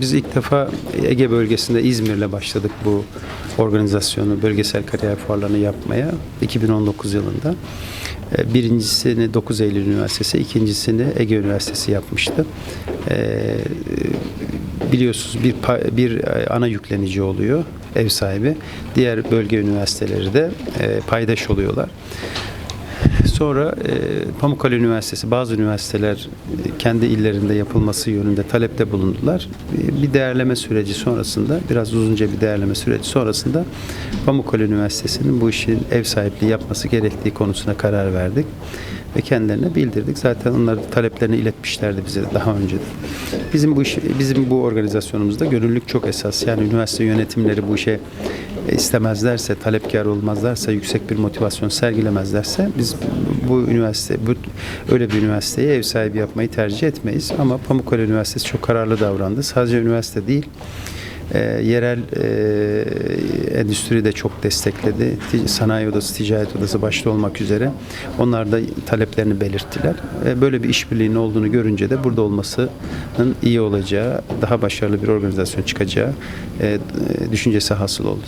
Biz ilk defa Ege bölgesinde İzmir'le başladık bu organizasyonu, bölgesel kariyer fuarlarını yapmaya 2019 yılında. Ee, Birincisini 9 Eylül Üniversitesi, ikincisini Ege Üniversitesi yapmıştı. Ee, Biliyorsunuz bir, bir ana yüklenici oluyor ev sahibi. Diğer bölge üniversiteleri de e, paydaş oluyorlar. Sonra e, Pamukkale Üniversitesi, bazı üniversiteler e, kendi illerinde yapılması yönünde talepte bulundular. E, bir değerleme süreci sonrasında, biraz uzunca bir değerleme süreci sonrasında Pamukkale Üniversitesi'nin bu işin ev sahipliği yapması gerektiği konusuna karar verdik ve kendilerine bildirdik. Zaten onlar taleplerini iletmişlerdi bize daha önce. Bizim bu iş, bizim bu organizasyonumuzda gönüllülük çok esas. Yani üniversite yönetimleri bu işe e, istemezlerse, talepkar olmazlarsa, yüksek bir motivasyon sergilemezlerse biz bu üniversite, bu öyle bir üniversiteye ev sahibi yapmayı tercih etmeyiz. Ama Pamukkale Üniversitesi çok kararlı davrandı. Sadece üniversite değil, e, yerel e, endüstri de çok destekledi. Sanayi Odası, Ticaret Odası başta olmak üzere onlar da taleplerini belirttiler. E, böyle bir işbirliğinin olduğunu görünce de burada olmasının iyi olacağı, daha başarılı bir organizasyon çıkacağı e, e, düşüncesi hasıl oldu.